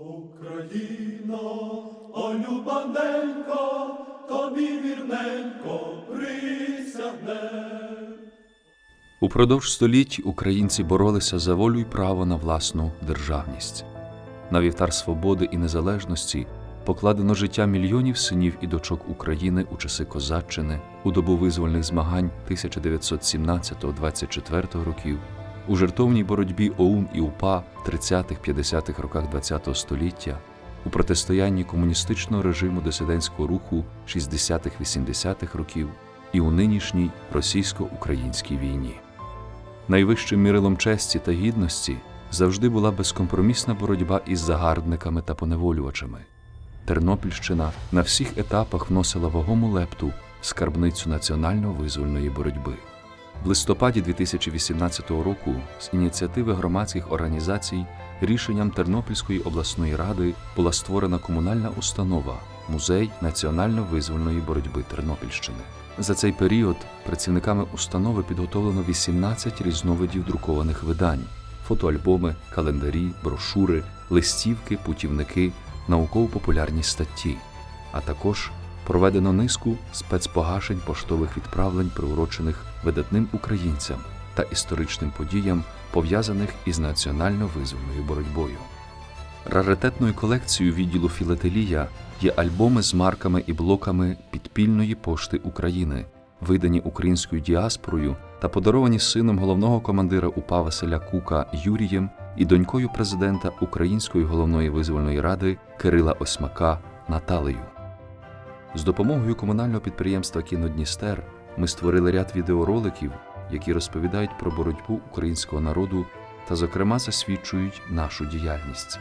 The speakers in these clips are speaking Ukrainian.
Україна, о любаненько, тобі вірненько присягне. Упродовж століть українці боролися за волю й право на власну державність. На вівтар свободи і незалежності покладено життя мільйонів синів і дочок України у часи козаччини, у добу визвольних змагань 1917-24 років, у жертовній боротьбі ОУН і УПА в 30-50-х роках ХХ століття, у протистоянні комуністичного режиму дисидентського руху 60-80-х років і у нинішній російсько-українській війні. Найвищим мірилом честі та гідності завжди була безкомпромісна боротьба із загарбниками та поневолювачами. Тернопільщина на всіх етапах вносила вагому лепту в скарбницю національно-визвольної боротьби. В листопаді 2018 року з ініціативи громадських організацій рішенням Тернопільської обласної ради була створена комунальна установа Музей національно-визвольної боротьби Тернопільщини. За цей період працівниками установи підготовлено 18 різновидів друкованих видань: фотоальбоми, календарі, брошури, листівки, путівники, науково-популярні статті, а також проведено низку спецпогашень поштових відправлень, приурочених видатним українцям та історичним подіям, пов'язаних із національно-визвольною боротьбою. Раритетною колекцією відділу філателія є альбоми з марками і блоками підпільної пошти України, видані українською діаспорою та подаровані сином головного командира УПА Василя Кука Юрієм і донькою президента Української головної визвольної ради Кирила Осьмака Наталею. З допомогою комунального підприємства Кінодністер ми створили ряд відеороликів, які розповідають про боротьбу українського народу та, зокрема, засвідчують нашу діяльність.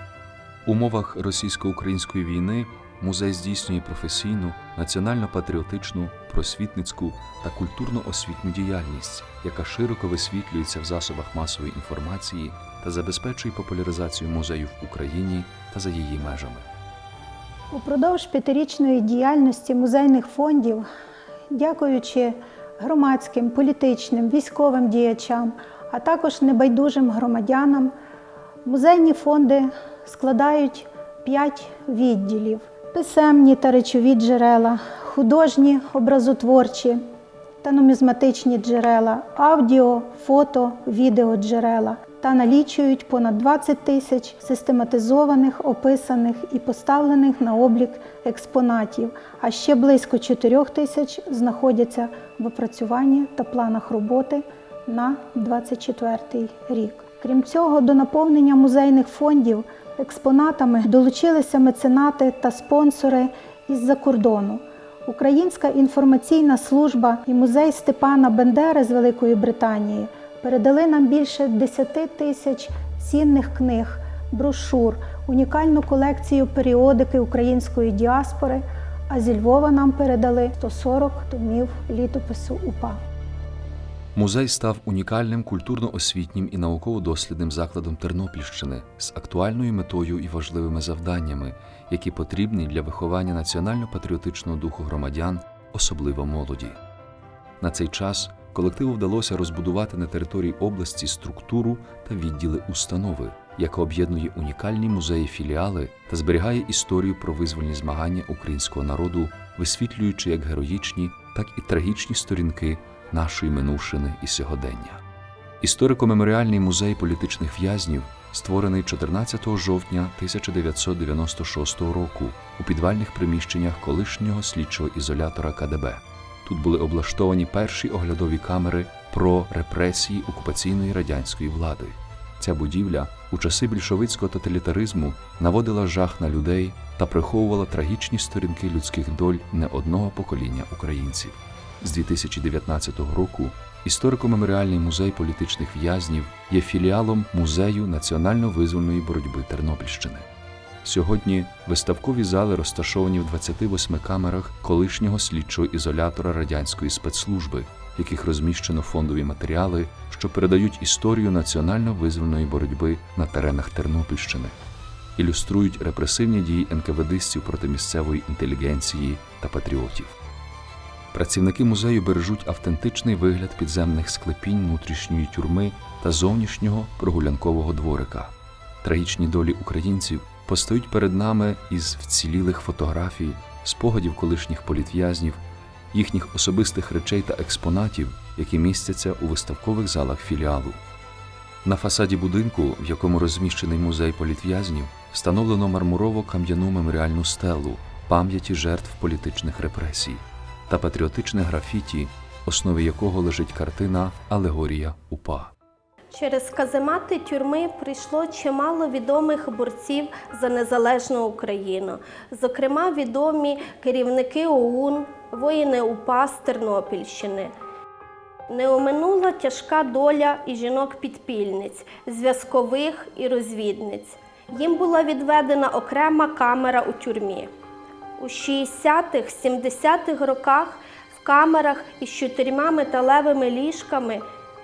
У умовах російсько-української війни музей здійснює професійну, національно-патріотичну, просвітницьку та культурно-освітню діяльність, яка широко висвітлюється в засобах масової інформації та забезпечує популяризацію музею в Україні та за її межами. Упродовж п'ятирічної діяльності музейних фондів, дякуючи громадським, політичним, військовим діячам, а також небайдужим громадянам, музейні фонди складають п'ять відділів: писемні та речові джерела, художні, образотворчі та нумізматичні джерела, аудіо, фото, відеоджерела та налічують понад 20 тисяч систематизованих, описаних і поставлених на облік експонатів, а ще близько 4 тисяч знаходяться в опрацюванні та планах роботи на 24 рік. Крім цього, до наповнення музейних фондів експонатами долучилися меценати та спонсори із-за кордону. Українська інформаційна служба і музей Степана Бендери з Великої Британії передали нам більше 10 тисяч цінних книг, брошур, унікальну колекцію періодики української діаспори. А зі Львова нам передали 140 томів літопису УПА. Музей став унікальним культурно-освітнім і науково-дослідним закладом Тернопільщини з актуальною метою і важливими завданнями, які потрібні для виховання національно-патріотичного духу громадян, особливо молоді. На цей час колективу вдалося розбудувати на території області структуру та відділи установи, яка об'єднує унікальні музеї-філіали та зберігає історію про визвольні змагання українського народу, висвітлюючи як героїчні, так і трагічні сторінки нашої минувшини і сьогодення. Історико-меморіальний музей політичних в'язнів створений 14 жовтня 1996 року у підвальних приміщеннях колишнього слідчого ізолятора КДБ. Тут були облаштовані перші оглядові камери про репресії окупаційної радянської влади. Ця будівля у часи більшовицького тоталітаризму наводила жах на людей та приховувала трагічні сторінки людських доль не одного покоління українців. З 2019 року історико-меморіальний музей політичних в'язнів є філіалом музею національно-визвольної боротьби Тернопільщини. Сьогодні виставкові зали розташовані в 28 камерах колишнього слідчого ізолятора радянської спецслужби, в яких розміщено фондові матеріали, що передають історію національно-визвольної боротьби на теренах Тернопільщини, ілюструють репресивні дії НКВДистів проти місцевої інтелігенції та патріотів. Працівники музею бережуть автентичний вигляд підземних склепінь внутрішньої тюрми та зовнішнього прогулянкового дворика. Трагічні долі українців постають перед нами із вцілілих фотографій, спогадів колишніх політв'язнів, їхніх особистих речей та експонатів, які містяться у виставкових залах філіалу. На фасаді будинку, в якому розміщений музей політв'язнів, встановлено мармурово-кам'яну меморіальну стелу пам'яті жертв політичних репресій та патріотичне графіті, основі якого лежить картина Алегорія УПА. Через каземати тюрми прийшло чимало відомих борців за незалежну Україну. Зокрема, відомі керівники ОУН, воїни УПА з Тернопільщини. Не оминула тяжка доля і жінок-підпільниць, зв'язкових і розвідниць. Їм була відведена окрема камера у тюрмі. У 60-х, 70-х роках в камерах із чотирма металевими ліжками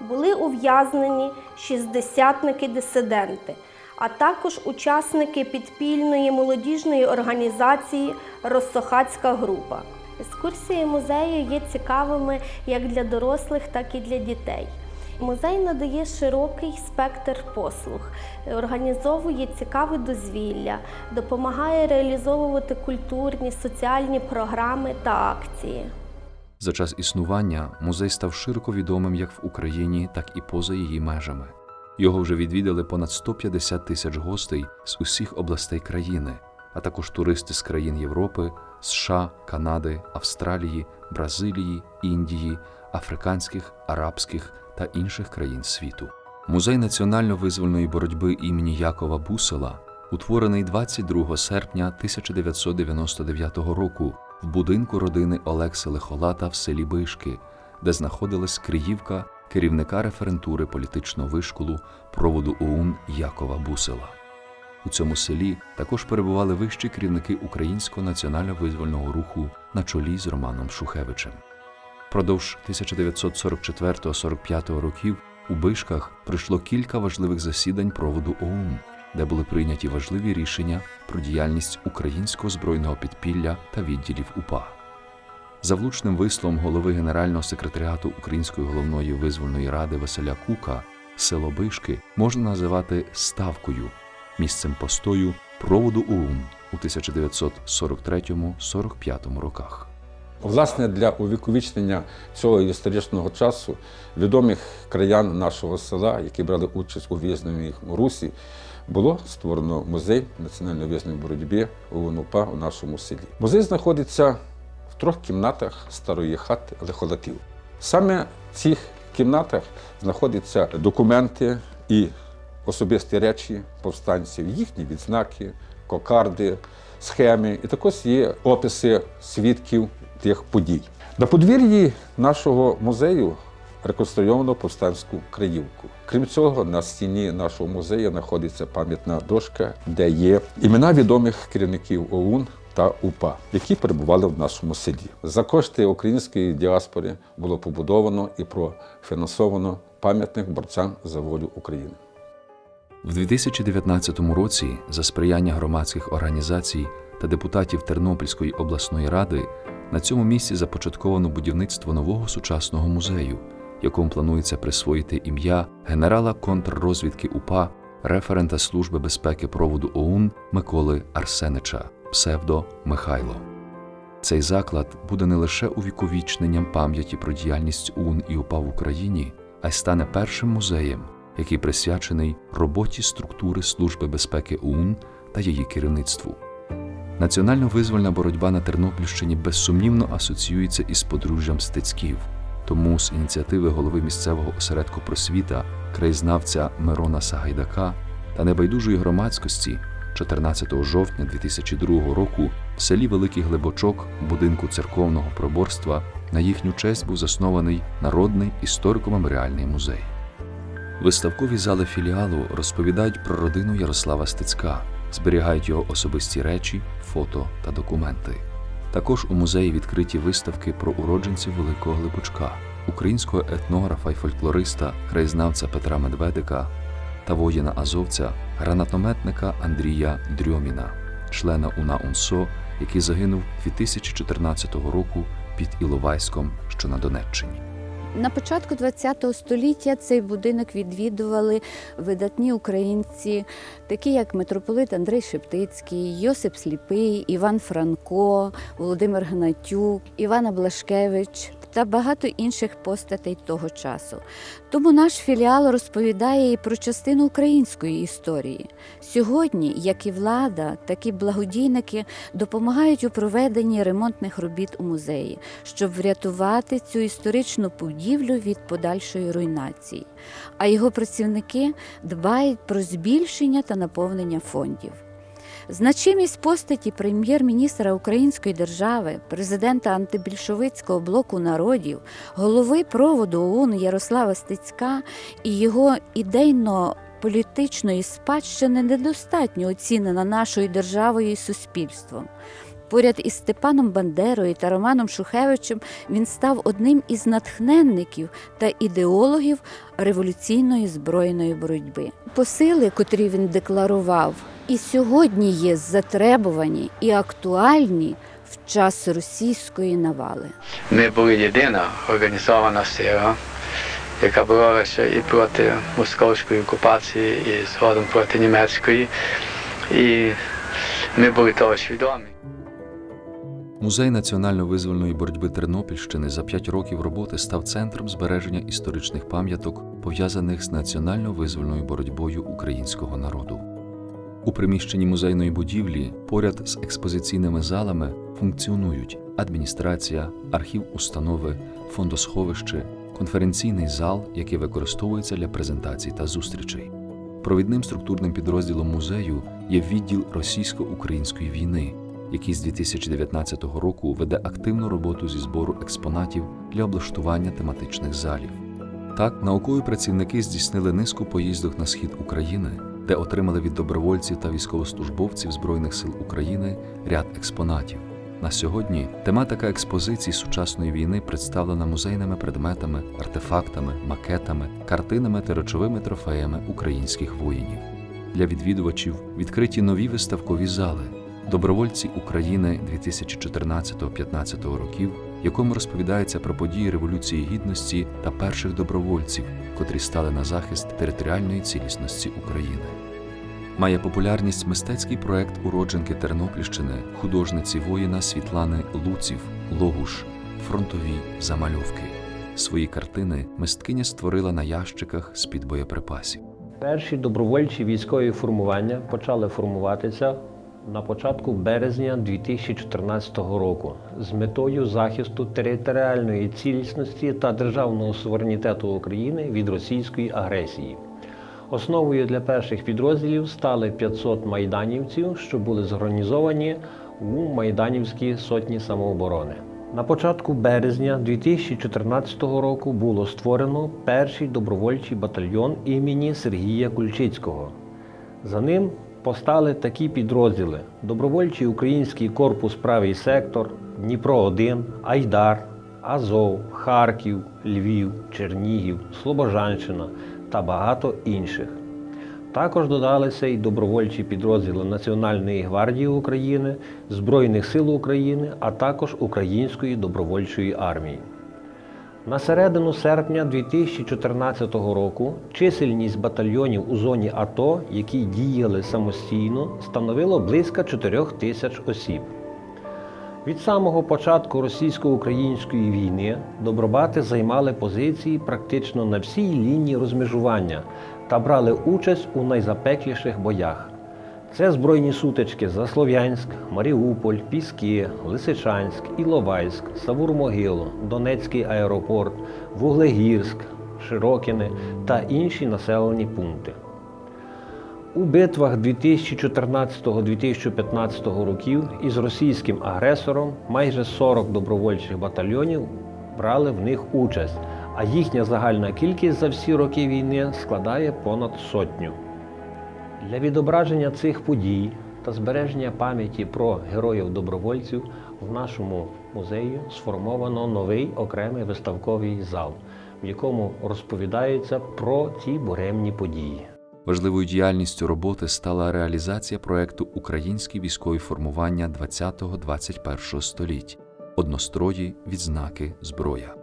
були ув'язнені шістдесятники-дисиденти, а також учасники підпільної молодіжної організації Росохацька група. Екскурсії музею є цікавими як для дорослих, так і для дітей. Музей надає широкий спектр послуг, організовує цікаве дозвілля, допомагає реалізовувати культурні, соціальні програми та акції. За час існування музей став широко відомим як в Україні, так і поза її межами. Його вже відвідали понад 150 тисяч гостей з усіх областей країни, а також туристи з країн Європи, США, Канади, Австралії, Бразилії, Індії, африканських, арабських та інших країн світу. Музей національно-визвольної боротьби імені Якова Бусела, утворений 22 серпня 1999 року в будинку родини Олекси Лехолата в селі Бишки, де знаходилась Криївка керівника референтури політичного вишколу проводу ОУН Якова Бусела. У цьому селі також перебували вищі керівники українського національно-визвольного руху на чолі з Романом Шухевичем. Продовж 1944-45 років у Бишках пройшло кілька важливих засідань проводу ОУН, де були прийняті важливі рішення про діяльність українського збройного підпілля та відділів УПА. За влучним висловом голови Генерального секретаріату Української головної визвольної ради Василя Кука, село Бишки можна називати ставкою, місцем постою проводу ОУН у 1943-45 роках. Власне, для увіковічнення цього історичного часу відомих краян нашого села, які брали участь у визнанні Русі, було створено музей національної визнаної боротьби УНУПА у нашому селі. Музей знаходиться в трьох кімнатах старої хати лихолатів. Саме в цих кімнатах знаходяться документи і особисті речі повстанців, їхні відзнаки, кокарди, схеми, і також є описи свідків тих подій. На подвір'ї нашого музею реконструйовано повстанську краївку. Крім цього, на стіні нашого музею знаходиться пам'ятна дошка, де є імена відомих керівників ОУН та УПА, які перебували в нашому селі. За кошти української діаспори було побудовано і профінансовано пам'ятник борцям за волю України. В 2019 році за сприяння громадських організацій та депутатів Тернопільської обласної ради на цьому місці започатковано будівництво нового сучасного музею, якому планується присвоїти ім'я генерала контррозвідки УПА, референта Служби безпеки проводу ОУН Миколи Арсенича, псевдо Михайло. Цей заклад буде не лише увіковічненням пам'яті про діяльність ОУН і УПА в Україні, а й стане першим музеєм, який присвячений роботі структури Служби безпеки ОУН та її керівництву. Національно-визвольна боротьба на Тернопільщині безсумнівно асоціюється із подружжям Стецьків. Тому з ініціативи голови місцевого осередку просвіта, краєзнавця Мирона Сагайдака та небайдужої громадськості 14 жовтня 2002 року в селі Великий Глибочок, будинку церковного проборства, на їхню честь був заснований Народний історико-меморіальний музей. Виставкові зали філіалу розповідають про родину Ярослава Стецька, зберігають його особисті речі, фото та документи. Також у музеї відкриті виставки про уродженців Великого Глибочка, українського етнографа й фольклориста, краєзнавця Петра Медведика та воїна азовця, гранатометника Андрія Дрьоміна, члена УНА УНСО, який загинув 2014 року під Іловайськом, що на Донеччині. На початку ХХ століття цей будинок відвідували видатні українці, такі як митрополит Андрей Шептицький, Йосип Сліпий, Іван Франко, Володимир Гнатюк, Івана Блашкевич та багато інших постатей того часу. Тому наш філіал розповідає і про частину української історії. Сьогодні, як і влада, так і благодійники допомагають у проведенні ремонтних робіт у музеї, щоб врятувати цю історичну будівлю від подальшої руйнації. А його працівники дбають про збільшення та наповнення фондів. Значимість постаті прем'єр-міністра Української держави, президента антибільшовицького блоку народів, голови проводу ОУН Ярослава Стецька і його ідейно політичної спадщини недостатньо оцінена нашою державою і суспільством. Поряд із Степаном Бандерою та Романом Шухевичем він став одним із натхненників та ідеологів революційної збройної боротьби. Посили, котрі він декларував, і сьогодні є затребувані і актуальні в час російської навали. Ми були єдина організована сила, яка боролася і проти московської окупації, і згодом проти німецької. І ми були того свідомі. Музей національно-визвольної боротьби Тернопільщини за п'ять років роботи став центром збереження історичних пам'яток, пов'язаних з національно-визвольною боротьбою українського народу. У приміщенні музейної будівлі поряд з експозиційними залами функціонують адміністрація, архів установи, фондосховище, конференційний зал, який використовується для презентацій та зустрічей. Провідним структурним підрозділом музею є відділ російсько-української війни, який з 2019 року веде активну роботу зі збору експонатів для облаштування тематичних залів. Так, наукові працівники здійснили низку поїздок на схід України, де отримали від добровольців та військовослужбовців Збройних сил України ряд експонатів. На сьогодні тематика експозицій сучасної війни представлена музейними предметами, артефактами, макетами, картинами та речовими трофеями українських воїнів. Для відвідувачів відкриті нові виставкові зали, добровольці України 2014-15 років, в якому розповідається про події Революції Гідності та перших добровольців, котрі стали на захист територіальної цілісності України. Має популярність мистецький проект уродженки Тернопільщини, художниці воїна Світлани Луців, Логуш, фронтові замальовки. Свої картини мисткиня створила на ящиках з-під боєприпасів. Перші добровольчі військові формування почали формуватися на початку березня 2014 року з метою захисту територіальної цілісності та державного суверенітету України від російської агресії. Основою для перших підрозділів стали 500 майданівців, що були зорганізовані у Майданівській сотні самооборони. На початку березня 2014 року було створено перший добровольчий батальйон імені Сергія Кульчицького. За ним постали такі підрозділи: Добровольчий український корпус Правий сектор, Дніпро 1 Айдар, Азов, Харків, Львів, Чернігів, Слобожанщина та багато інших. Також додалися й добровольчі підрозділи Національної гвардії України, Збройних сил України, а також Української добровольчої армії. На середину серпня 2014 року чисельність батальйонів у зоні АТО, які діяли самостійно, становило близько 4 тисяч осіб. Від самого початку російсько-української війни добробати займали позиції практично на всій лінії розмежування та брали участь у найзапекліших боях. Це збройні сутички за Слов'янськ, Маріуполь, Піски, Лисичанськ, Іловайськ, Савур-Могилу, Донецький аеропорт, Вуглегірськ, Широкине та інші населені пункти. У битвах 2014-2015 років із російським агресором майже 40 добровольчих батальйонів брали в них участь, а їхня загальна кількість за всі роки війни складає понад сотню. Для відображення цих подій та збереження пам'яті про героїв-добровольців в нашому музеї сформовано новий окремий виставковий зал, в якому розповідається про ці буремні події. Важливою діяльністю роботи стала реалізація проекту Українські військові формування 20-21 століть, однострої, відзнаки, зброя.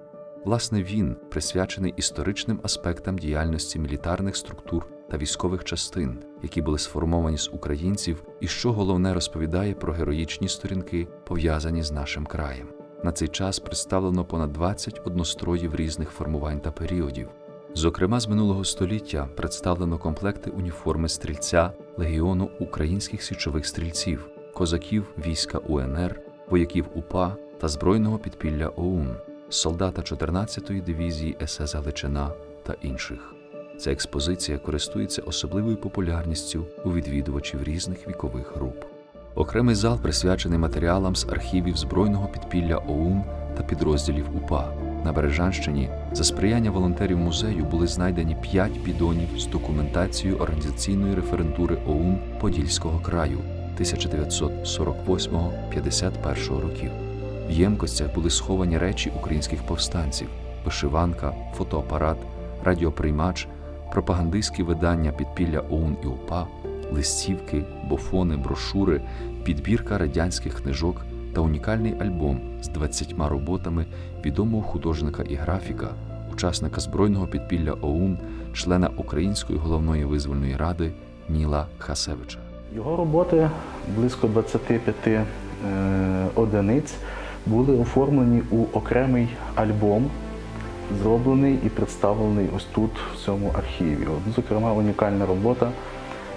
Власне, він присвячений історичним аспектам діяльності мілітарних структур та військових частин, які були сформовані з українців, і що головне розповідає про героїчні сторінки, пов'язані з нашим краєм. На цей час представлено понад 20 одностроїв різних формувань та періодів. Зокрема, з минулого століття представлено комплекти уніформи стрільця легіону українських січових стрільців, козаків війська УНР, вояків УПА та збройного підпілля ОУН, солдата 14-ї дивізії СС Галичина та інших. Ця експозиція користується особливою популярністю у відвідувачів різних вікових груп. Окремий зал присвячений матеріалам з архівів збройного підпілля ОУН та підрозділів УПА. На Бережанщині за сприяння волонтерів музею були знайдені п'ять бідонів з документацією організаційної референтури ОУН Подільського краю 1948-51 років. В ємкостях були сховані речі українських повстанців: вишиванка, фотоапарат, радіоприймач, пропагандистські видання підпілля ОУН і УПА, листівки, бофони, брошури, підбірка радянських книжок та унікальний альбом з 20 роботами відомого художника і графіка, учасника збройного підпілля ОУН, члена Української головної визвольної ради Ніла Хасевича. Його роботи близько 25 е, одиниць були оформлені у окремий альбом, зроблений і представлений ось тут, в цьому архіві. От, зокрема, унікальна робота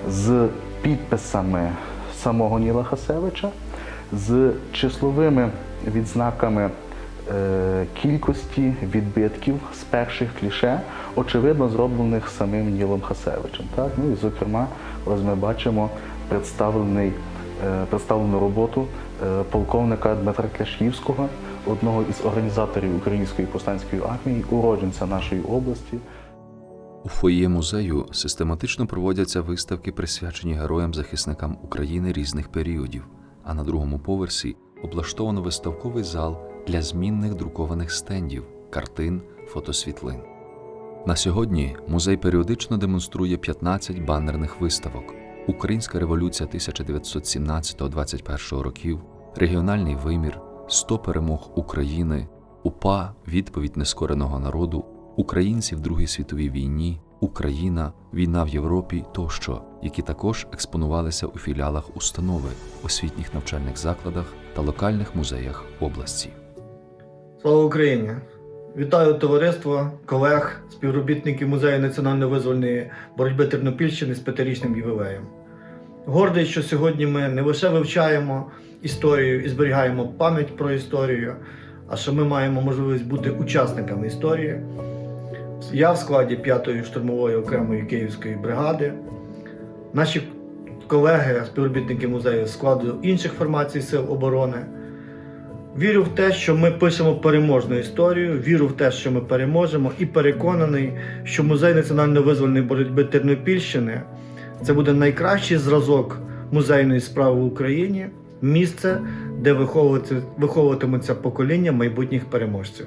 з підписами самого Ніла Хасевича, з числовими відзнаками е, кількості відбитків з перших кліше, очевидно, зроблених самим Нілом Хасевичем. Так? Ну і, зокрема, ось ми бачимо представлений, е, представлену роботу е, полковника Дмитра Кляшівського, одного із організаторів Української повстанської армії, уродженця нашої області. У фоє музею систематично проводяться виставки, присвячені героям-захисникам України різних періодів, а на другому поверсі облаштовано виставковий зал для змінних друкованих стендів, картин, фотосвітлин. На сьогодні музей періодично демонструє 15 банерних виставок: Українська революція 1917-21 років, Регіональний вимір, 100 перемог України, УПА, відповідь нескореного народу, Українці в Другій світовій війні, Україна, війна в Європі тощо, які також експонувалися у філіалах установи, освітніх навчальних закладах та локальних музеях області. Слава Україні! Вітаю товариство, колег, співробітників Музею національно-визвольної боротьби Тернопільщини з п'ятирічним ювілеєм. Гордий, що сьогодні ми не лише вивчаємо історію і зберігаємо пам'ять про історію, а що ми маємо можливість бути учасниками історії. Я в складі 5-ї штурмової окремої київської бригади. Наші колеги, співробітники музею складу інших формацій сил оборони. Вірю в те, що ми пишемо переможну історію, вірю в те, що ми переможемо, і переконаний, що музей національно-визвольної боротьби Тернопільщини це буде найкращий зразок музейної справи в Україні, місце, де виховувати- виховуватимуться покоління майбутніх переможців.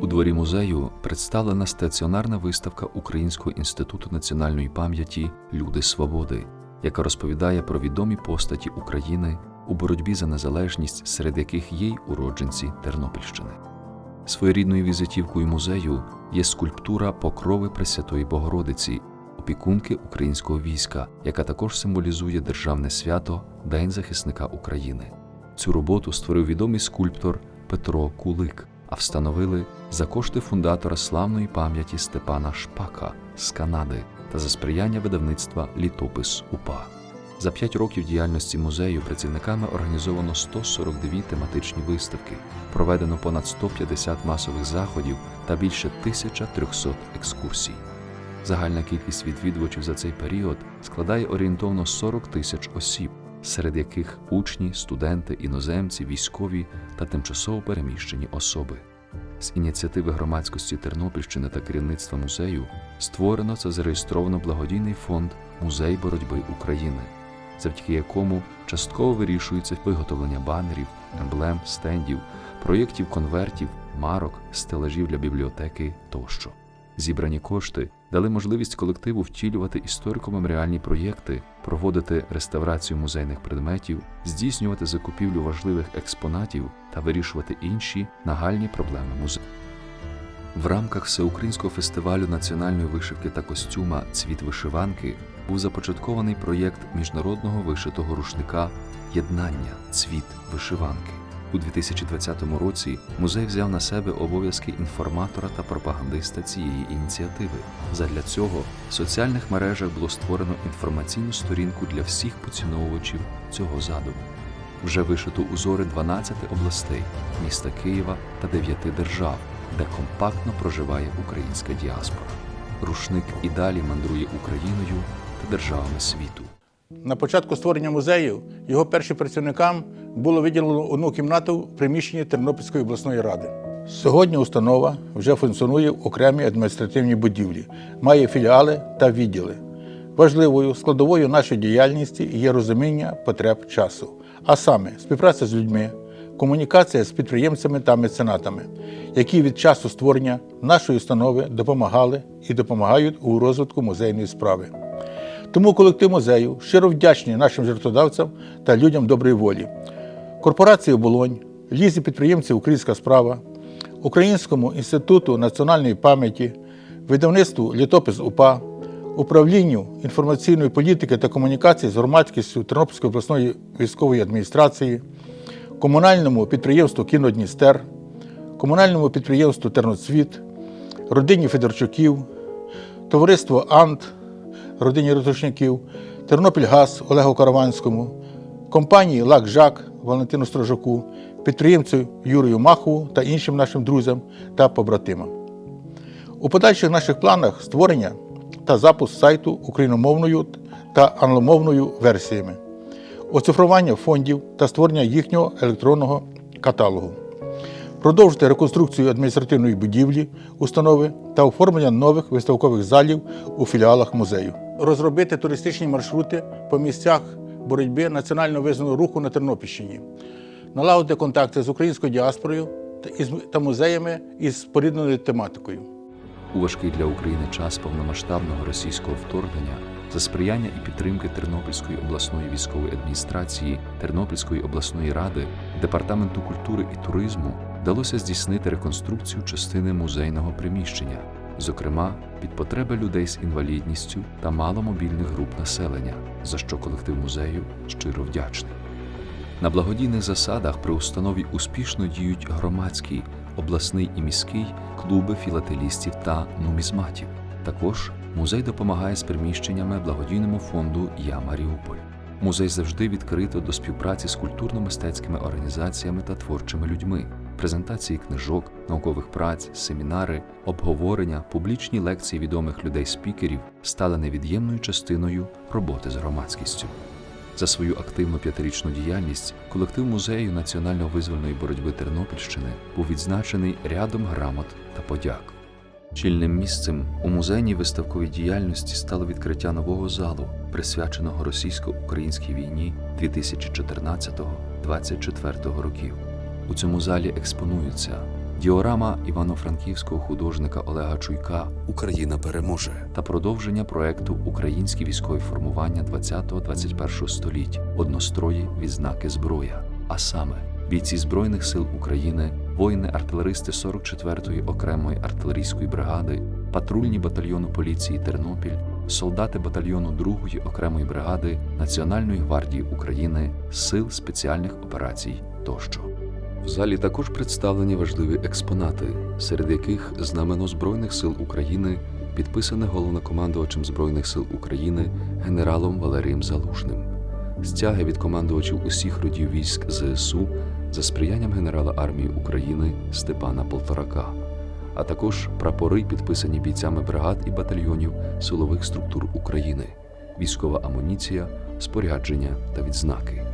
У дворі музею представлена стаціонарна виставка Українського інституту національної пам'яті Люди свободи, яка розповідає про відомі постаті України у боротьбі за незалежність, серед яких є й уродженці Тернопільщини. Своєрідною візитівкою музею є скульптура Покрови Пресвятої Богородиці, опікунки українського війська, яка також символізує державне свято День захисника України. Цю роботу створив відомий скульптор Петро Кулик, а встановили за кошти фундатора славної пам'яті Степана Шпака з Канади та за сприяння видавництва Літопис УПА. За п'ять років діяльності музею працівниками організовано 142 тематичні виставки, проведено понад 150 масових заходів та більше 1300 екскурсій. Загальна кількість відвідувачів за цей період складає орієнтовно 40 тисяч осіб, серед яких учні, студенти, іноземці, військові та тимчасово переміщені особи. З ініціативи громадськості Тернопільщини та керівництва музею створено та зареєстровано благодійний фонд Музей боротьби України, завдяки якому частково вирішується виготовлення банерів, емблем, стендів, проєктів конвертів, марок, стелажів для бібліотеки тощо. Зібрані кошти дали можливість колективу втілювати історико-меморіальні проєкти, проводити реставрацію музейних предметів, здійснювати закупівлю важливих експонатів та вирішувати інші нагальні проблеми музею. В рамках всеукраїнського фестивалю національної вишивки та костюма Цвіт вишиванки був започаткований проєкт міжнародного вишитого рушника Єднання Цвіт вишиванки. У 2020 році музей взяв на себе обов'язки інформатора та пропагандиста цієї ініціативи. Задля цього в соціальних мережах було створено інформаційну сторінку для всіх поціновувачів цього задуму. Вже вишито узори 12 областей, міста Києва та 9 держав, де компактно проживає українська діаспора. Рушник і далі мандрує Україною та державами світу. На початку створення музею його першим працівникам було виділено одну кімнату в приміщенні Тернопільської обласної ради. Сьогодні установа вже функціонує в окремій адміністративній будівлі, має філіали та відділи. Важливою складовою нашої діяльності є розуміння потреб часу, а саме співпраця з людьми, комунікація з підприємцями та меценатами, які від часу створення нашої установи допомагали і допомагають у розвитку музейної справи. Тому колектив музею щиро вдячний нашим жертводавцям та людям доброї волі, корпорації Оболонь, лізі підприємців Українська справа, Українському інституту національної пам'яті, видавництву Літопис УПА, управлінню інформаційної політики та комунікації з громадськістю Тернопільської обласної військової адміністрації, комунальному підприємству Кіно Дністер, комунальному підприємству Терноцвіт, родині Федорчуків, товариство Ант, родині Ратушників, Тернопільгаз Олегу Караванському, компанії Лак Жак Валентину Строжаку, підприємцю Юрію Махову та іншим нашим друзям та побратимам. У подальших наших планах створення та запуск сайту україномовною та англомовною версіями, оцифрування фондів та створення їхнього електронного каталогу, продовжити реконструкцію адміністративної будівлі установи та оформлення нових виставкових залів у філіалах музею, розробити туристичні маршрути по місцях боротьби національно визнаного руху на Тернопільщині, налагодити контакти з українською діаспорою та музеями із спорідненою тематикою. У важкий для України час повномасштабного російського вторгнення за сприяння і підтримки Тернопільської обласної військової адміністрації, Тернопільської обласної ради, Департаменту культури і туризму вдалося здійснити реконструкцію частини музейного приміщення, зокрема під потреби людей з інвалідністю та маломобільних груп населення, за що колектив музею щиро вдячний. На благодійних засадах при установі успішно діють громадський, обласний і міський клуби філателістів та нумізматів. Також музей допомагає з приміщеннями благодійному фонду Я Маріуполь. Музей завжди відкрито до співпраці з культурно-мистецькими організаціями та творчими людьми, презентації книжок, наукових праць, семінари, обговорення, публічні лекції відомих людей-спікерів стали невід'ємною частиною роботи з громадськістю. За свою активну п'ятирічну діяльність колектив музею національно-визвольної боротьби Тернопільщини був відзначений рядом грамот та подяк. Чільним місцем у музейній виставковій діяльності стало відкриття нового залу, присвяченого російсько-українській війні 2014-24 років. У цьому залі експонуються діорама івано-франківського художника Олега Чуйка Україна переможе та продовження проекту Українські військові формування 20-21 століть, однострої відзнаки зброя, а саме бійці Збройних сил України, воїни-артилеристи 44-ї окремої артилерійської бригади, патрульні батальйону поліції Тернопіль, солдати батальйону 2-ї окремої бригади Національної гвардії України, Сил спеціальних операцій тощо. В залі також представлені важливі експонати, серед яких знамено Збройних сил України, підписане головнокомандувачем Збройних сил України генералом Валерієм Залужним, стяги від командувачів усіх родів військ ЗСУ за сприянням генерала армії України Степана Полторака, а також прапори, підписані бійцями бригад і батальйонів силових структур України, військова амуніція, спорядження та відзнаки.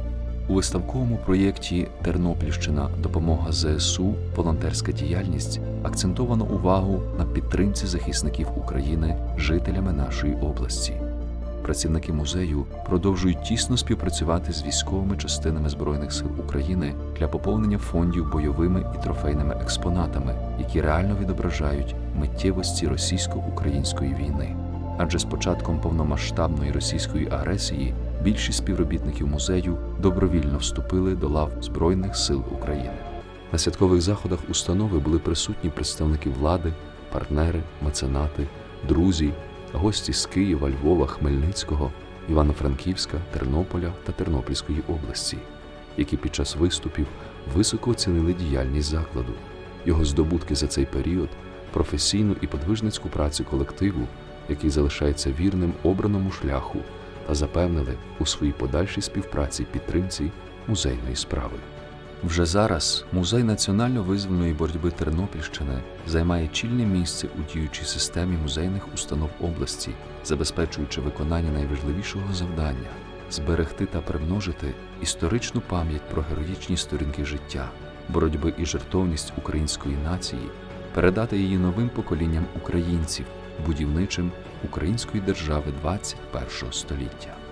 У виставковому проєкті Тернопільщина допомога ЗСУ, волонтерська діяльність акцентовано увагу на підтримці захисників України жителями нашої області. Працівники музею продовжують тісно співпрацювати з військовими частинами Збройних сил України для поповнення фондів бойовими і трофейними експонатами, які реально відображають миттєвості російсько-української війни. Адже з початком повномасштабної російської агресії більшість співробітників музею добровільно вступили до лав Збройних сил України. На святкових заходах установи були присутні представники влади, партнери, меценати, друзі, гості з Києва, Львова, Хмельницького, Івано-Франківська, Тернополя та Тернопільської області, які під час виступів високо оцінили діяльність закладу, його здобутки за цей період, професійну і подвижницьку працю колективу, який залишається вірним обраному шляху, та запевнили у своїй подальшій співпраці підтримці музейної справи. Вже зараз музей національно-визвольної боротьби Тернопільщини займає чільне місце у діючій системі музейних установ області, забезпечуючи виконання найважливішого завдання зберегти та примножити історичну пам'ять про героїчні сторінки життя, боротьби і жертовність української нації, передати її новим поколінням українців, будівничим української держави 21 століття.